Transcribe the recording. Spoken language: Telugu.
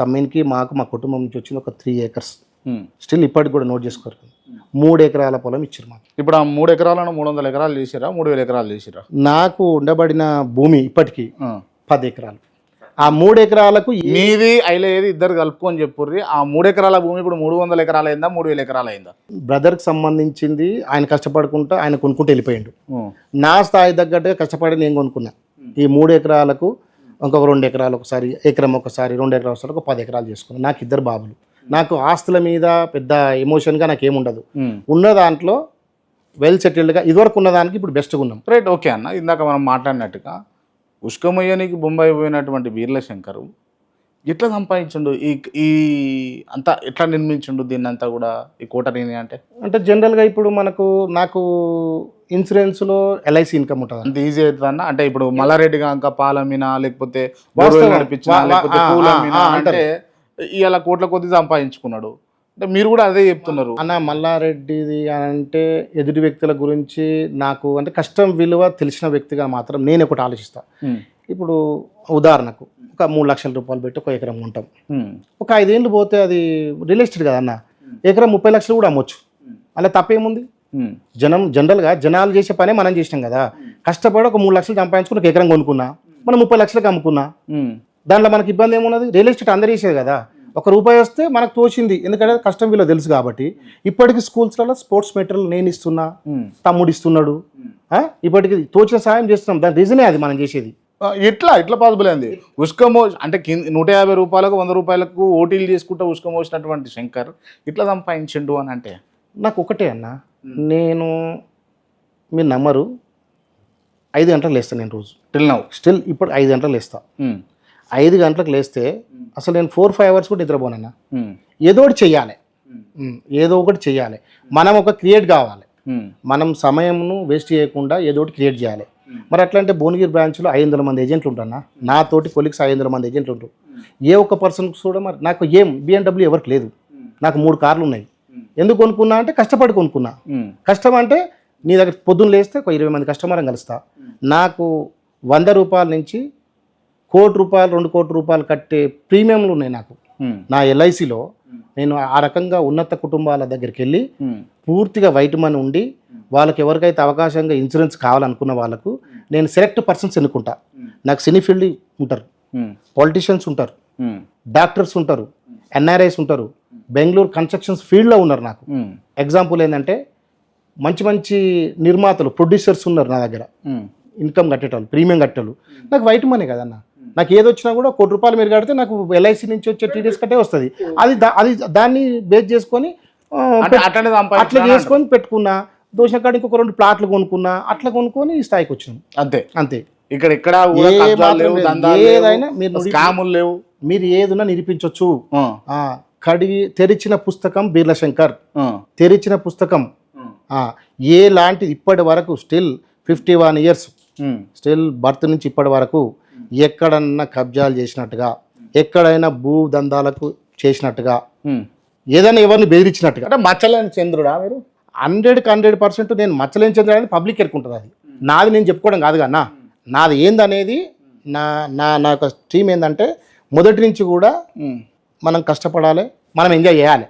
తమ్మినికి మాకు మా కుటుంబం నుంచి వచ్చింది ఒక త్రీ ఏకర్స్. స్టిల్ ఇప్పటికి కూడా నోట్ చేసుకోరు. మూడు ఎకరాల పొలం ఇచ్చారు మాకు. ఇప్పుడు ఆ మూడు ఎకరాలను మూడు వందల ఎకరాలు చేసిరా మూడు వేల ఎకరాలు చేసిరా నాకు ఉండబడిన భూమి ఇప్పటికి పది ఎకరాలు. ఆ మూడు ఎకరాలకు మీది ఐలేది ఇద్దరు కలుపుకొని చెప్పుర్రి. ఆ మూడు ఎకరాల భూమి ఇప్పుడు మూడు వందల ఎకరాలు అయిందా మూడు వేల ఎకరాలు అయిందా? బ్రదర్కి సంబంధించింది ఆయన కష్టపడుకుంటా ఆయన కొనుక్కుంటూ వెళ్ళిపోయిండు. నా స్థాయి తగ్గట్టుగా కష్టపడి నేను కొనుక్కున్నా. ఈ మూడు ఎకరాలకు ఇంకొక రెండు ఎకరాలు ఒకసారి ఎకరం ఒకసారి రెండు ఎకరాలు ఒకసారి ఒక పది ఎకరాలు చేసుకున్నాను నాకు ఇద్దరు బాబులు. నాకు ఆస్తుల మీద పెద్ద ఎమోషన్గా నాకు ఏముండదు. ఉన్న దాంట్లో వెల్ సెటిల్డ్గా ఇదివరకు ఉన్న దానికి ఇప్పుడు బెస్ట్గా ఉన్నాం. రైట్ ఓకే అన్న. ఇందాక మనం మాట్లాడినట్టుగా ఉష్కమయ్యనికి బొంబాయి పోయినటువంటి వీర్ల శంకరు ఎట్లా సంపాదించుండు? ఈ ఈ అంతా ఎట్లా నిర్మించుండు దీన్ని అంతా కూడా ఈ కోటరీని అంటే? అంటే జనరల్గా ఇప్పుడు మనకు నాకు ఇన్సూరెన్స్లో ఎల్ఐసి ఇన్కమ్ ఉంటుంది? అంత ఈజీ అవుతుందన్న అంటే ఇప్పుడు మల్లారెడ్డి కాక పాలమినా లేకపోతే అంటే ఇవాళ కోట్ల కొద్ది సంపాదించుకున్నాడు. అంటే మీరు కూడా అదే చెప్తున్నారు. అన్న మల్లారెడ్డిది అని అంటే ఎదుటి వ్యక్తుల గురించి నాకు అంటే కష్టం విలువ తెలిసిన వ్యక్తిగా మాత్రం నేను ఒకటి ఆలోచిస్తా. ఉమ్. ఇప్పుడు ఉదాహరణకు ఒక మూడు లక్షల రూపాయలు పెట్టి ఒక ఎకరం ఉంటాం. ఒక ఐదేళ్ళు పోతే అది రియల్ ఎస్టేట్ కదా అన్న. ఎకరం ముప్పై లక్షలు కూడా అమ్మొచ్చు. అలా తప్పేముంది. జనం జనరల్గా జనాలు చేసే పనే మనం చేసినాం కదా. కష్టపడి ఒక మూడు లక్షలు సంపాదించుకుని ఒక ఎకరం కొనుక్కున్నా మనం ముప్పై లక్షలకు అమ్ముకున్నా ఉమ్. దాంట్లో మనకి ఇబ్బంది ఏమున్నది? రియల్ ఎస్టేట్ అందరూ చేసేది కదా. ఒక రూపాయి వస్తే మనకు తోచింది. ఎందుకంటే కష్టం విలువ తెలుసు కాబట్టి. ఇప్పటికి స్కూల్స్లలో స్పోర్ట్స్ మెటీరియల్ నేను ఇస్తున్నా. తమ్ముడు ఇస్తున్నాడు. ఆ? ఇప్పటికి తోచిన సాయం చేస్తున్నాం. దాని రీజనే అది మనం చేసేది. ఎట్లా ఎట్లా పాసిబుల్ అయింది ఉష్కమో అంటే కింద నూట యాభై రూపాయలకు వంద రూపాయలకు ఓటీలు చేసుకుంటూ ఉష్కమోసినటువంటి శంకర్ ఇట్లా సంపాదించిండు అని అంటే? నాకు ఒకటే అన్న. నేను మీరు నమ్మరు. ఐదు గంటలకు లేస్తాను నేను రోజు. టిల్ నౌ స్టిల్ ఇప్పుడు ఐదు గంటలకు లేస్తా. ఐదు గంటలకు లేస్తే అసలు నేను ఫోర్ ఫైవ్ అవర్స్ కూడా నిద్రపోనన్నా ఏదో ఒకటి చెయ్యాలి. ఏదో ఒకటి చెయ్యాలి. మనం ఒక క్రియేట్ కావాలి. మనం సమయంను వేస్ట్ చేయకుండా ఏదో ఒకటి క్రియేట్ చేయాలి. మరి అట్లా అంటే భువనగిరి బ్రాంచ్లో ఐదు వందల మంది ఏజెంట్లు ఉంటారన్నా. నాతోటి కొలిక్స్ ఐదు వందల మంది ఏజెంట్లు ఉంటారు. ఏ ఒక్క పర్సన్ కూడా మరి నాకు ఏం బిఎండబ్ల్యూ ఎవరికి లేదు. నాకు మూడు కార్లు ఉన్నాయి. ఎందుకు కొనుక్కున్నా అంటే కష్టపడి కొనుక్కున్నా. కష్టం అంటే నీ దగ్గర పొద్దున్న లేస్తే ఒక ఇరవై మంది కస్టమర్ని కలుస్తా. నాకు వంద రూపాయల నుంచి కోటి రూపాయలు రెండు కోట్ల రూపాయలు కట్టే ప్రీమియంలు ఉన్నాయి నాకు. నా ఎల్ఐసిలో నేను ఆ రకంగా ఉన్నత కుటుంబాల దగ్గరికి వెళ్ళి పూర్తిగా వైట్ మనీ ఉండి వాళ్ళకి ఎవరికైతే అవకాశంగా ఇన్సూరెన్స్ కావాలనుకున్న వాళ్ళకు నేను సెలెక్ట్ పర్సన్స్ ఎన్నుకుంటా. నాకు సినీ ఫీల్డ్ ఉంటారు. పొలిటీషియన్స్ ఉంటారు. డాక్టర్స్ ఉంటారు. ఎన్ఆర్ఐస్ ఉంటారు. బెంగళూరు కన్స్ట్రక్షన్స్ ఫీల్డ్లో ఉన్నారు నాకు. ఎగ్జాంపుల్ ఏంటంటే మంచి మంచి నిర్మాతలు ప్రొడ్యూసర్స్ ఉన్నారు నా దగ్గర. ఇన్కమ్ కట్టేటోళ్ళు ప్రీమియం కట్టేవాళ్ళు నాకు వైట్ మనీ కదన్న. నాకు ఏది వచ్చినా కూడా కోటి రూపాయలు మీరు కడితే నాకు ఎల్ఐసి నుంచి వచ్చే టీడీఎస్ కట్టే వస్తుంది. అది అది దాన్ని బేస్ చేసుకొని అట్లా చేసుకొని పెట్టుకున్నా దోషణ కాడ ఇంకొక రెండు ప్లాట్లు కొనుక్కున్నా అట్లా కొనుక్కొని ఈ స్థాయికి వచ్చినాం. అంతే. అంతే. ఇక్కడ ఎక్కడ కూడా ఏ కబ్జాలు మాత్రం లేవు లేదు. దందాలు ఏదైనా మీరు మీరు ఏదున్నా నిరూపించవచ్చు కడిగి తెరిచిన పుస్తకం బీర్ల శంకర్ ఆ, తెరిచిన పుస్తకం. ఏ లాంటిది ఇప్పటి వరకు still fifty one years still birth నుంచి ఇప్పటి వరకు ఎక్కడన్నా కబ్జాలు చేసినట్టుగా ఎక్కడైనా భూ దందాలకు చేసినట్టుగా. ఏదైనా ఎవరిని బెదిరించినట్టుగా. అంటే మచ్చలేని చంద్రుడా మీరు? హండ్రెడ్కి హండ్రెడ్ పర్సెంట్ నేను మచ్చలేని చెందిన అనేది పబ్లిక్ ఎరుకుంటుంది అది. నాది నేను చెప్పుకోవడం కాదు కన్నా నాది ఏందనేది నా నా నా యొక్క టీం ఏంటంటే మొదటి నుంచి కూడా మనం కష్టపడాలి మనం ఎంజాయ్ చేయాలి.